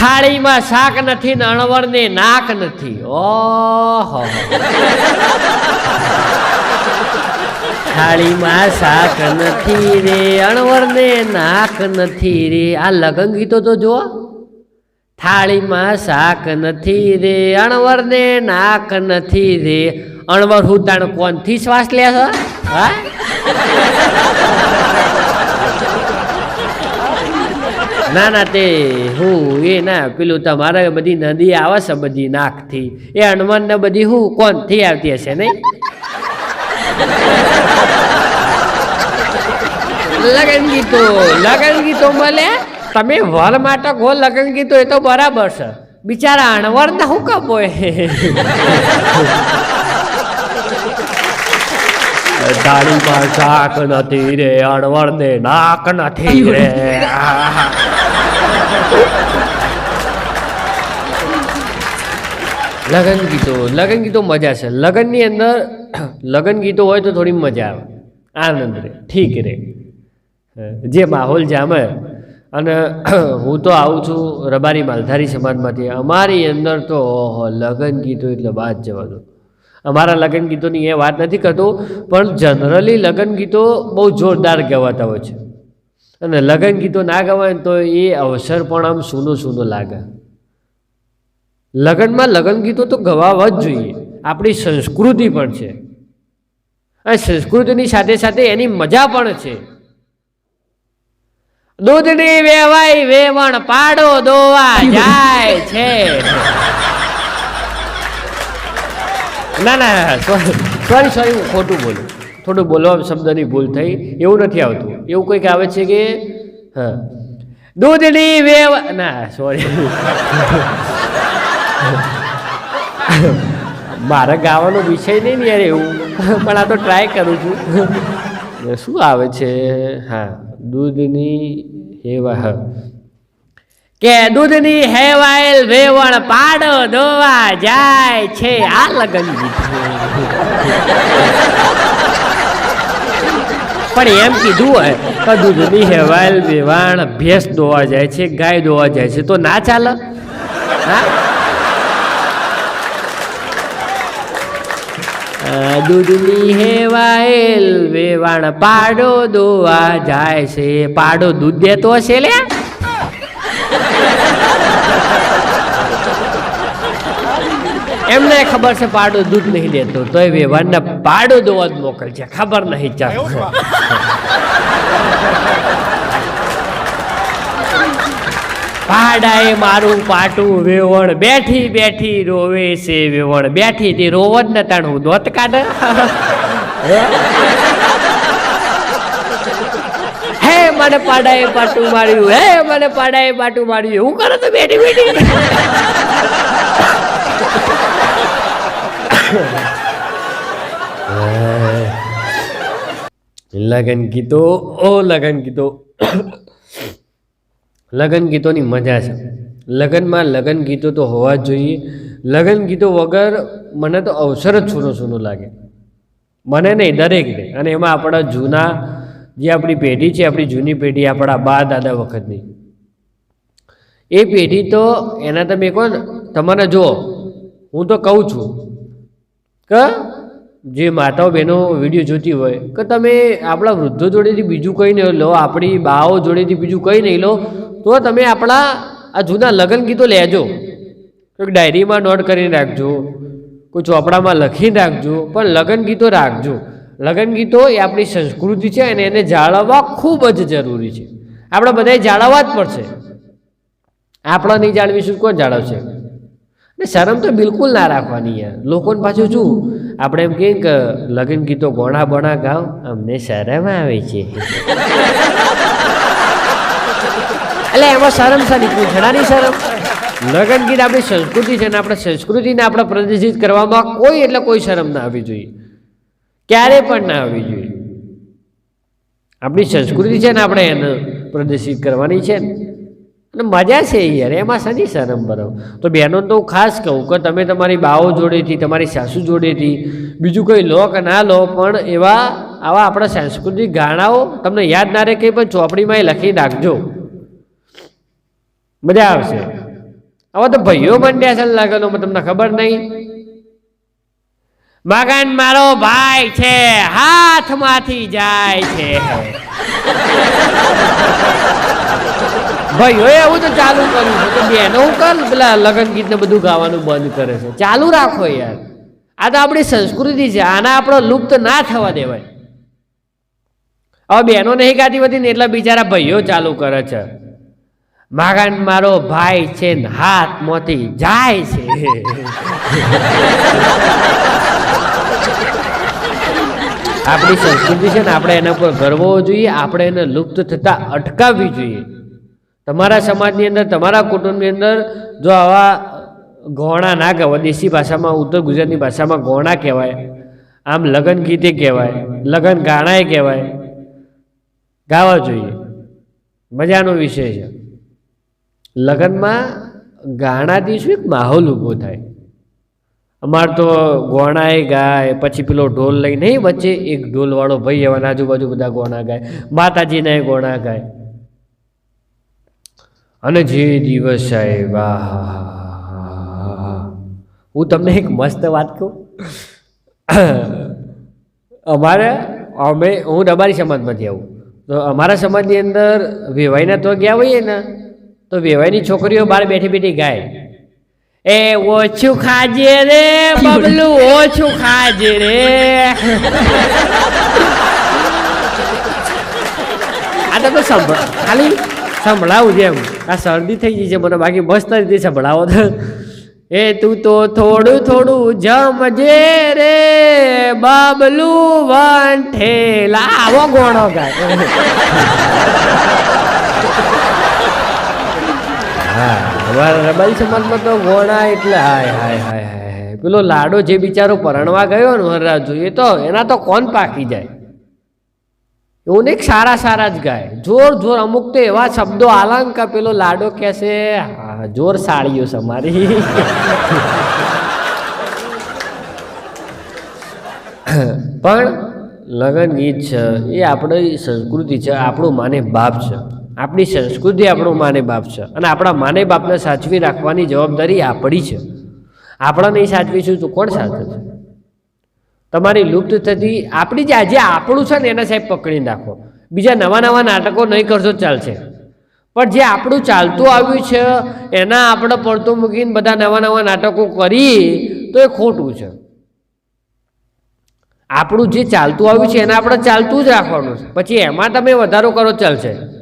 થાળીમાં શાક નથી ને અણવરને નાક નથી. ઓહો. થાળીમાં શાક નથી રે અણવરને નાક નથી રે. આ લગન ગીતો તો જુઓ. થાળીમાં શાક નથી રે અણવરને નાક નથી રે. અણવર હું તાણ કોનથી શ્વાસ લે હા? ના ના તે હું, એ ના, પેલું તમારે બધી નદી આવે છે બધી નાકથી. એ હનુમાન ને બધી હું, કોનથી આવતી હશે નહીં? લગન ગીતો લગન ગીતો મળે? તમે વર માટે ગો લગન ગીતો એ તો બરાબર છે. બિચારા અણવર ને શું કપોય દાઢીમાં શાક નથી રે અણવર ને નાક નથી રે. લગન ગીતો લગન ગીતો મજા છે. લગનની અંદર, લગન ગીતો હોય તો થોડી મજા આવે. આનંદ રે, ઠીક રે. જે માહોલ જામે અને હું તો આવું છું રબારી માલધારી સમાજમાંથી. અમારી અંદર તો, ઓહો, લગન ગીતો એટલે વાત જવા દો અમારા લગન ગીતોની એ વાત નથી કરતો, પણ જનરલી લગન ગીતો બહુ જોરદાર કહેવાતા હોય છે. અને લગન ગીતો ના ગવાય તો એ અવસર પણ આમ સૂનો સૂનો લાગે. લગનમાં લગન ગીતો તો ગવાવા જ જોઈએ. આપણી સંસ્કૃતિ પણ છે. અને સંસ્કૃતિની સાથે સાથે એની મજા પણ છે. દૂધની વેવાય વેવણ પાડો દોવા જાય છે. ના ના સોરી સોરી હું ખોટું બોલું. થોડું બોલવા શબ્દની ભૂલ થઈ, એવું નથી આવતું. એવું કંઈક આવે છે કે, હા. દૂધની વેવ, ના સોરી મારે ગાવાનો વિષય નહીં ને યાર એવું. પણ આ તો ટ્રાય કરું છું. શું આવે છે? હા, દૂધની હેવા હા કે દૂધની હેવાયેલ વેવણ પાડો ધોવા જાય છે આ લગન ગીત પણ એમ કીધું હોય કે દૂધની હેવાયેલ વેવાણ ભેંસ દોવા જાય છે, ગાય દોવા જાય છે. તો ના ચાલે? હા? દૂધની હેવાયેલ વેવાણ પાડો દોવા જાય છે. પાડો દૂધ દેતો હશે લે એમને ખબર છે પાડો દૂધ નહીં દેતો તોય વેવાણને પાડો દોવા જ મોકલ છે ખબર નહીં ચાલ. પાડાએ મારું પાટું વેવણ બેઠી બેઠી રોવે છે વેવણ બેઠી તે રોવન ને તાણું દોત કાઢે. હે મને પાડાએ પાટું માર્યું હે મને પાડાએ પાટું માર્યું એવું કરો તો બેઠી બેઠી. લગન ગીતો, ઓ લગન ગીતો. લગન ગીતોની મજા છે. લગનમાં લગન ગીતો તો હોવા જ જોઈએ. લગન ગીતો વગર મને તો અવસર જ સૂનો સૂનો લાગે. મને નહીં દરેકને અને એમાં આપણા જૂના જે આપણી પેઢી છે, આપણી જૂની પેઢી, આપણા બા દાદા વખતની. એ પેઢી તો, એના તમે કહો ને તમારે જુઓ. હું તો કહું છું કે જે માતાઓ બહેનો વીડિયો જોતી હોય, કે તમે આપણા વૃદ્ધો જોડેથી બીજું કંઈ નહીં લો, આપણી બાઓ જોડેથી બીજું કંઈ નહીં લો, તો તમે આપણા આ જૂના લગ્ન ગીતો લેજો. કોઈક ડાયરીમાં નોટ કરીને રાખજો, કોઈ ચોપડામાં લખીને રાખજો, પણ લગ્ન ગીતો રાખજો. લગ્ન ગીતો એ આપણી સંસ્કૃતિ છે અને એને જાળવવા ખૂબ જ જરૂરી છે. આપણે બધાએ જાળવવા જ પડશે. આપણા નહીં જાળવીશું કોણ જાળવશે? ને શરમ તો બિલકુલ ના રાખવાની યાર. લોકોને પાછું શું, આપણે એમ કહીએ કે લગ્ન ગીતો ગોણા બોણા ગાવ, અમને શરમ આવે છે. એટલે એમાં શરમ સારી પૂછડાની શરમ. લગ્ન ગીત આપણી સંસ્કૃતિ છે ને આપણે સંસ્કૃતિને આપણે પ્રદર્શિત કરવામાં કોઈ એટલે કોઈ શરમ ના આવવી જોઈએ. ક્યારે પણ ના આવવી જોઈએ. આપણી સંસ્કૃતિ છે ને આપણે એને પ્રદર્શિત કરવાની છે ને. અને મજા છે યાર, એમાં શાની શરમ બરાબર? તો બહેનો તો હું ખાસ કહું કે તમે તમારી બાઓ જોડેથી, તમારી સાસુ જોડેથી, બીજું કંઈ લો કે ના લો, પણ એવા આવા આપણા સાંસ્કૃતિક ગાણાઓ તમને યાદ ના રહે કંઈ પણ ચોપડીમાં એ લખી નાખજો. મજા આવશે. હવે તો ભાઈઓ મંડ્યા છે લાગેલો તમને ખબર નહીં? મગન મારો ભાઈ છે, હાથમાંથી જાય છે. ભાઈઓએ આવું તો ચાલુ કર્યું છે. તો બેનો કર પેલા લગ્ન ગીતને બધું ગાવાનું બંધ કરે છે. ચાલુ રાખો યાર. આ તો આપણી સંસ્કૃતિ છે. આના આપણો લુપ્ત ના થવા દેવાય. હવે બહેનો નહીં ગાતી હોતી ને એટલે બિચારા ભાઈઓ ચાલુ કરે છે. માગન મારો ભાઈ છે ને હાથ મોતી જાય છે. આપણી સંસ્કૃતિ છે ને આપણે એના પર ગર્વ જોઈએ. આપણે એને લુપ્ત થતા અટકાવવી જોઈએ. તમારા સમાજની અંદર, તમારા કુટુંબની અંદર જો આવા ગોણા ના કહેવાય, દેશી ભાષામાં, ઉત્તર ગુજરાતની ભાષામાં ગોણા કહેવાય, આમ લગ્ન ગીતે કહેવાય, લગ્ન ગાણાએ કહેવાય, ગાવા જોઈએ. મજાનો વિષય છે. લગ્નમાં ગાણાથી શું એક માહોલ ઊભો થાય. અમારે તો ગોણાએ ગાય, પછી પેલો ઢોલ લઈ નહીં વચ્ચે એક ઢોલવાળો ભાઈ એવા આજુબાજુ બધા ગોણા ગાય, માતાજીના ગોણા ગાય. અને જે દિવસ સાહેબ. હું તમને એક મસ્ત વાત કહું. અમારે, અમે, હું અમારી સમાજમાંથી આવું. તો અમારા સમાજની અંદર વેવાઈના તો ગયા હોઈએ ને, તો વેવાઈની છોકરીઓ બહાર બેઠી બેઠી ગાય. એ ઓછું ખાજે રે, બબલું, ઓછું ખાજે રે. આ તમે સંભળ ખાલી સંભળાવું છે એમ. આ શરદી થઈ ગઈ છે, મને બાકી મસ્ત રીતે સંભળાવો તો. એ તું તો થોડું થોડું જમજે રે, બબલું વંઠેલા આવો ગોણો ગાય. હા, અમારા રબારી સમાજમાં તો ગોણા એટલે હાય હાય હાય હાય પેલો લાડો જે બિચારો પરણવા ગયો ને વરરાજુ એ તો એના તો કોણ પાકી જાય? એવું નહીં કે સારા સારા જ ગાય. જોર જોર અમુક તો એવા શબ્દો આલંક પેલો લાડો કહેશે જોર સાળીઓ છે મારી. પણ લગ્ન ગીત છે, એ આપણી સંસ્કૃતિ છે, આપણું માને બાપ છે. આપણી સંસ્કૃતિ આપણું માને બાપ છે. અને આપણા માને બાપને સાચવી રાખવાની જવાબદારી આપણી છે. આપણા નહીં સાચવીશું તો કોણ સાચવે છે તમારી લુપ્ત થતી આપણી જે આજે આપણું છે ને, એને સાહેબ પકડી નાખો. બીજા નવા નવા નાટકો નહીં કરશો, ચાલશે. પણ જે આપણું ચાલતું આવ્યું છે, એના આપણે પડતું મૂકીને બધા નવા નવા નાટકો કરી, તો એ ખોટું છે. આપણું જે ચાલતું આવ્યું છે, એને આપણે ચાલતું જ રાખવાનું છે. પછી એમાં તમે વધારો કરો, ચાલશે.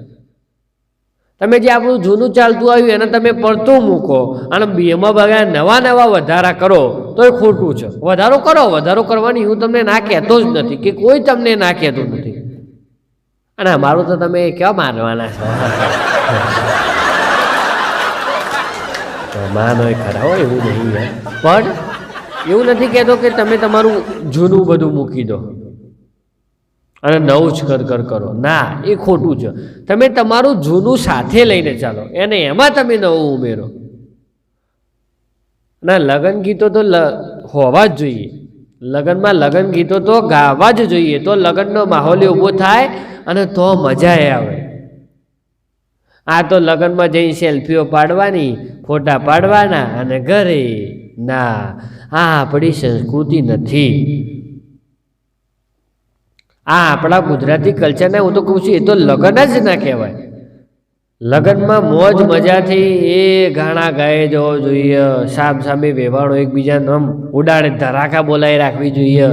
તમે જે આપણું જૂનું ચાલતું આવ્યું એને તમે પડતું મૂકો અને બેમાં બગા નવા નવા વધારા કરો તો એ ખોટું છે. વધારો કરો, વધારો કરવાની હું તમને ના કહેતો જ નથી કે કોઈ તમને ના કહેતું નથી. અને અમારું તો તમે કેવા માનવાના છો? માનો એ ખરા હોય એવું નહીં પણ એવું નથી કહેતો કે તમે તમારું જૂનું બધું મૂકી દો. અને નવું જ કર કર કરો. ના, એ ખોટું છે. તમે તમારું જૂનું સાથે લઈને ચાલો. એને એમાં તમે નવું ઉમેરો. ના, લગ્ન ગીતો તો હોવા જ જોઈએ. લગ્નમાં લગ્ન ગીતો તો ગાવા જ જોઈએ. તો લગ્નનો માહોલ ઊભો થાય અને તો મજા આવે. આ તો લગ્નમાં જઈ સેલ્ફીઓ પાડવાની, ફોટા પાડવાના અને ઘરે. ના, આ આપણી સંસ્કૃતિ નથી. આ આપણા ગુજરાતી કલ્ચરને હું તો કહું છું એ તો લગ્ન જ ના કહેવાય. લગ્નમાં મોજ મજાથી એ ગાણા ગાય જવો જોઈએ સામ સામે વેવાણો એકબીજાને આમ ઉડાડે ધરાકા બોલાવી રાખવી જોઈએ.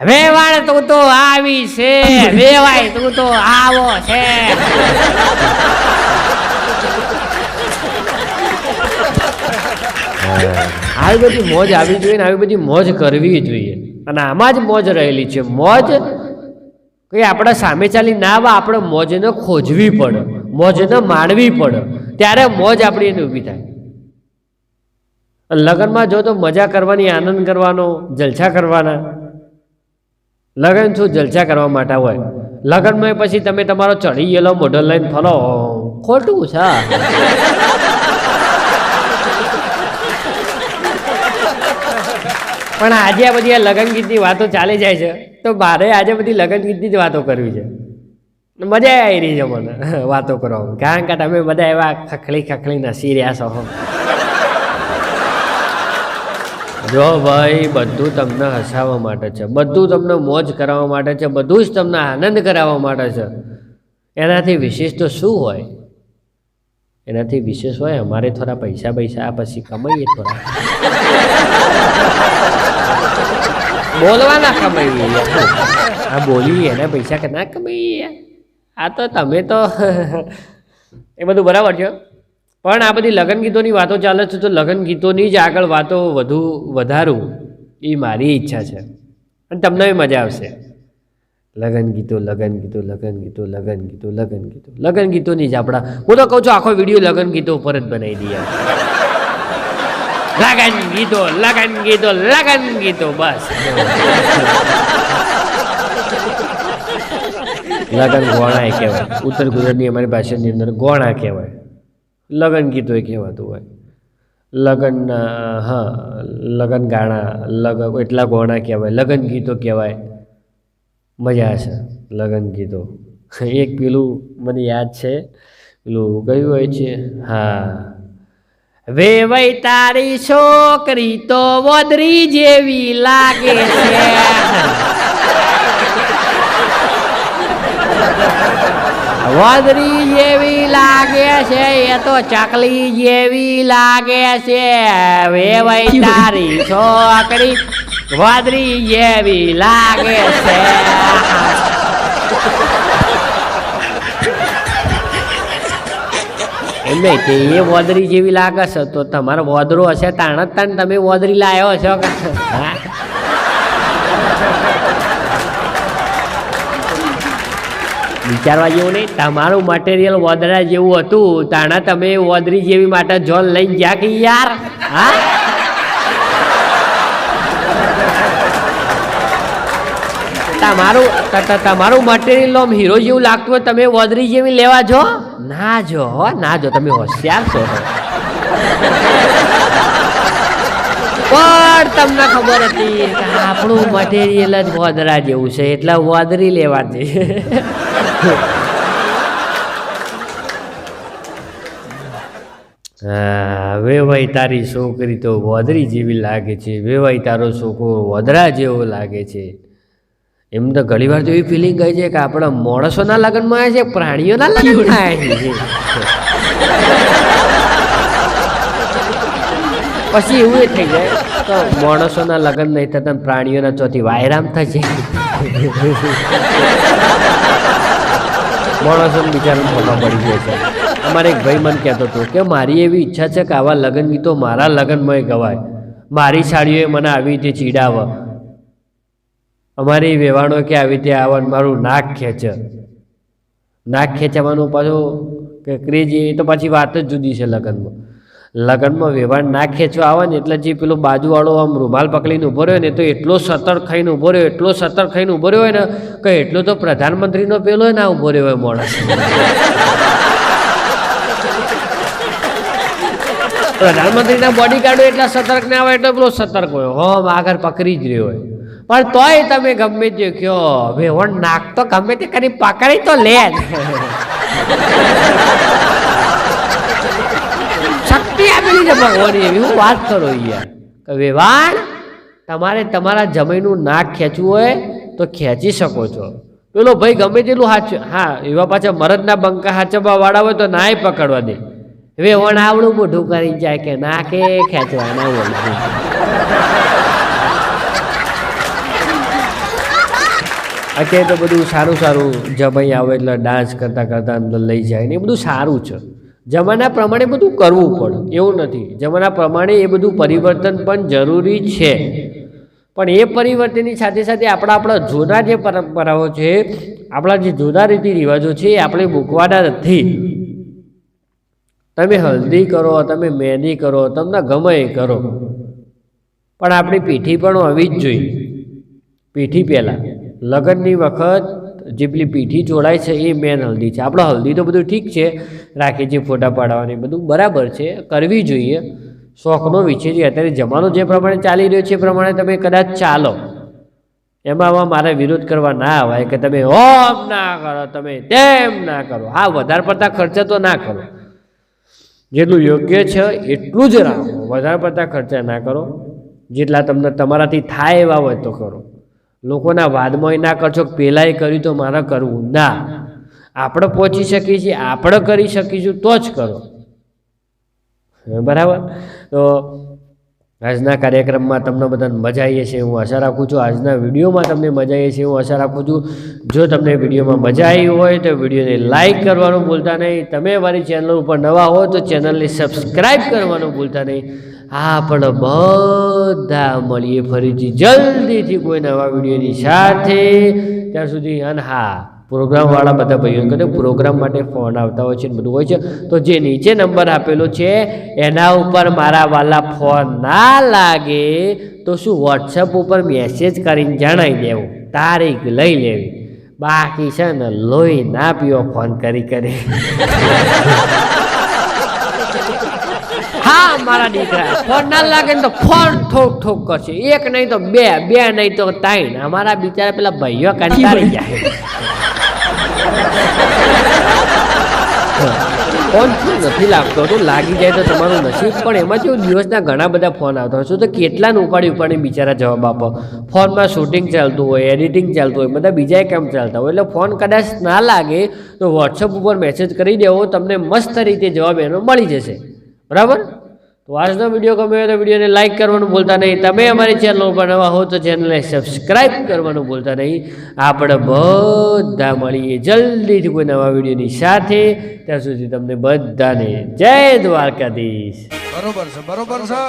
વેવાણ તું તો આવી છે વેવાય તું તો આવો છે. આવી બધી મોજ આવી જોઈએ ને આવી બધી મોજ કરવી જોઈએ. અને આમાં જ મોજ રહેલી છે. મોજ કે આપણે સામે ચાલી ના આવે, આપણે મોજને ખોજવી પડે, મોજને માણવી પડે. ત્યારે મોજ આપણી એને ઊભી થાય. લગ્નમાં જો તો મજા કરવાની, આનંદ કરવાનો, જલસા કરવાના. લગ્ન શું જલસા કરવા માટે હોય? લગ્નમાં પછી તમે તમારો ચડી ગયેલો મોઢલ લઈને ફરો. ખોટું છે. પણ આજે આ બધી આ લગ્ન ગીતની વાતો ચાલી જાય છે, તો મારે આજે બધી લગ્ન ગીતની જ વાતો કરવી છે. મજા આવી રહી છે મને વાતો કરવામાં. કારણ કે તમે બધા એવા ખખડી ખખડી નસી રહ્યા છો. જો ભાઈ, બધું તમને હસાવવા માટે છે. બધું તમને મોજ કરાવવા માટે છે. બધું જ તમને આનંદ કરાવવા માટે છે. એનાથી વિશેષ તો શું હોય? એનાથી વિશેષ હોય, અમારે થોડા પૈસા પૈસા પછી કમાઈએ થોડા. બોલવાના કમાઈએ યાર. આ બોલીએ એના પૈસા કે ના કમાઈએ આ તો તમે તો એ બધું બરાબર છે. પણ આ બધી લગ્ન ગીતોની વાતો ચાલે છે તો લગ્ન ગીતોની જ આગળ વાતો વધુ વધારું. એ મારી ઈચ્છા છે. અને તમને મજા આવશે. લગ્ન ગીતો લગ્ન ગીતો લગ્ન ગીતો લગ્ન ગીતો લગ્ન ગીતો, લગ્ન ગીતોની જ આપણા હું તો કહું છું આખો વીડિયો લગ્ન ગીતો ઉપર જ બનાવી દઈએ. લગન ગીતો લગન ગીતો લગન ગીતો બસ. લગન ગોણા કહેવાય. ઉત્તર ગુજરાતની અમારી ભાષાની અંદર ગોણા કહેવાય. લગન ગીતો એ કહેવાતું હોય. લગન હા, લગન ગાણા લગન એટલા ગોણા કહેવાય. લગન ગીતો કહેવાય. મજા છે. લગન ગીતો. એક પેલું મને યાદ છે. પેલું કયું હોય છે? હા. વે વೈ તારી છોકરી તો વદરી જેવી લાગે છે. વદરી જેવી લાગે છે એ તો ચકલી જેવી લાગે છે. વેવઈ તારી છોકરી વદરી જેવી લાગે છે. નહીં તે એ વોદરી જેવી લાગે છે. તો તમારો વોદરો હશે તાણ જ તાણ તમે વોદરી લાવ્યો છો વિચારવા જેવું નહીં. તમારું મટીરિયલ વોદરા જેવું હતું. તાણા તમે વોદરી જેવી માટે જોન લઈને ગયા કે યાર? હા? તમારું તમારું મટીરિયલ આમ હીરો જેવું લાગતું હોય તમે વદરી જેવી લેવા જો. ના જો ના જો, તમે હોશિયાર છો. પણ તમને ખબર હતી આપણું મટીરિયલ જ વોદરા જેવું છે, એટલે વોદરી લેવા જઈએ વેવાઈ તારી છોકરી તો વોદરી જેવી લાગે છે, વેવાઈ તારો છોકરો વોદરા જેવો લાગે છે. એમ તો ઘણી વાર એવી ફિલિંગ ગઈ છે કે આપણા માણસોના લગ્નમાં આવે છે, પ્રાણીઓના લગ્નમાં આવે પછી એવું એ થઈ જાય તો માણસોના લગ્ન નહીં થતા પ્રાણીઓના ચોથી વાયરામ થશે માણસોને બિચારાને ખબર પડી ગયો છે. અમારે એક ભાઈ મને કહેતો હતો કે મારી એવી ઈચ્છા છે કે આવા લગ્ન ગીતો મારા લગ્નમાં ગવાય. મારી સાડીઓએ મને આવી રીતે ચીડાવે અમારી વેવાણો કે આવી રીતે આવે ને મારું નાક ખેંચે. નાક ખેંચાવાનું પાછું કે ક્રેજ, એ તો પાછી વાત જ જુદી છે લગ્નમાં. લગ્નમાં વેવાણ નાક ખેંચવા આવે ને એટલે જે પેલો બાજુવાળો આમ રૂમાલ પકડીને ઊભો રહ્યો ને તો એટલો સતર્ક ખાઈને ઊભો રહ્યો, એટલો સતર્ક ખાઈને ઊભો રહ્યો હોય ને, કે એટલો તો પ્રધાનમંત્રીનો પેલો ના ઊભો રહ્યો હોય માણસ પ્રધાનમંત્રીના બોડીગાર્ડો એટલા સતર્ક ના હોય એટલો પેલો સતર્ક હોય. હોમ આગળ પકડી જ રહ્યો હોય. પણ તોય તમે ગમે તે કયો વેવણ નાક તો ગમે તે કરી પકડી તો લે. શક્તિ આપેલી છે ભગવાન એવી હું વાત કરો યાર. વેવાણ, તમારે તમારા જમીનનું નાક ખેંચવું હોય તો ખેંચી શકો છો. પેલો ભાઈ ગમે તેટલું હાચ, હા, એવા પાછા મરદના બંકા હાચવવા વાળા હોય તો નાય પકડવા દે. વેવણ આવડું મોઢું કરી જાય કે નાકે ખેંચવાના હોય. અત્યારે તો બધું સારું સારું જમાઈ આવે એટલે ડાન્સ કરતાં કરતાં અંદર લઈ જાય ને એ બધું સારું છે. જમાના પ્રમાણે બધું કરવું પડે, એવું નથી. જમાના પ્રમાણે એ બધું પરિવર્તન પણ જરૂરી છે. પણ એ પરિવર્તનની સાથે સાથે આપણા આપણા જૂના જે પરંપરાઓ છે, આપણા જે જૂના રીતિ રિવાજો છે, એ આપણે મૂકવાના નથી. તમે હલ્દી કરો, તમે મહેંદી કરો, તમને ગમે એ કરો. પણ આપણી પીઠી પણ હોવી જ જોઈએ. પીઠી પહેલાં. લગ્નની વખત જે પેલી પીઠી જોડાય છે એ મેન હલ્દી છે. આપણે હલ્દી તો બધું ઠીક છે, રાખી છે, ફોટા પાડવાની બધું બરાબર છે, કરવી જોઈએ. શોખનો વિષય છે. અત્યારે જમાનો જે પ્રમાણે ચાલી રહ્યો છે એ પ્રમાણે તમે કદાચ ચાલો. એમાં મારે વિરોધ કરવા ના આવે કે તમે ઓમ ના કરો, તમે તેમ ના કરો. હા, વધારે પડતા ખર્ચા તો ના કરો. જેટલું યોગ્ય છે એટલું જ રાખો. વધારે પડતા ખર્ચા ના કરો. જેટલા તમને તમારાથી થાય એવા હોય તો કરો. લોકોના વાદમાં એ ના કરશો કે પેલાએ કર્યું તો મારે કરવું. ના. આપણે પહોંચી શકીએ છીએ, આપણે કરી શકીશું, તો જ કરો. બરાબર? તો આજના કાર્યક્રમમાં તમને બધાને મજા આવી છે હું આશા રાખું છું. આજના વિડીયોમાં તમને મજા આવી છે હું આશા રાખું છું. જો તમને વિડીયોમાં મજા આવી હોય તો વિડીયોને લાઇક કરવાનું ભૂલતા નહીં. તમે મારી ચેનલ ઉપર નવા હો તો ચેનલને સબસ્ક્રાઈબ કરવાનું ભૂલતા નહીં. આપણે બધા મળીએ ફરીથી જલ્દીથી કોઈ નવા વિડીયોની સાથે. ત્યાં સુધી અને હા, પ્રોગ્રામવાળા બધા ભાઈઓ કરે પ્રોગ્રામ માટે ફોન આવતા હોય છે ને બધું હોય છે. તો જે નીચે નંબર આપેલો છે, એના ઉપર મારા વાલા ફોન ના લાગે તો શું વોટ્સઅપ ઉપર મેસેજ કરીને જણાવી દેવું, તારીખ લઈ લેવી. બાકી છે ને લોહી ના પીવો, ફોન કરી કરી. હા, મારા દીકરા. ફોન ના લાગે ને તો ફોન ઠોક ઠોક કરશે. એક નહીં તો બે બે નહીં તો ત્રણ. અમારા બિચારા પેલા ભાઈઓ કંટાળી જાય ફોન શું નથી લાગતો. તો લાગી જાય તો તમારું નસીબ પણ એમાં કેવું દિવસના ઘણા બધા ફોન આવતા હોય. છે તો કેટલાને ઉપાડી ઉપાડી બિચારા જવાબ આપો. ફોનમાં શૂટિંગ ચાલતું હોય, એડિટિંગ ચાલતું હોય, બધા બીજા કામ ચાલતા હોય. એટલે ફોન કદાચ ના લાગે તો વોટ્સઅપ ઉપર મેસેજ કરી દેવો. તમને મસ્ત રીતે જવાબ એનો મળી જશે. બરાબર? તો આજનો વીડિયો ગમ્યો તો વિડીયોને લાઇક કરવાનું ભૂલતા નહીં. તમે અમારી ચેનલ ઉપર નવા હો તો ચેનલને સબસ્ક્રાઈબ કરવાનું ભૂલતા નહીં. આપણે બધા મળીએ જલ્દીથી કોઈ નવા વિડીયોની સાથે. ત્યાં સુધી તમને બધાને જય દ્વારકાધીશ. બરોબર છે બરોબર છે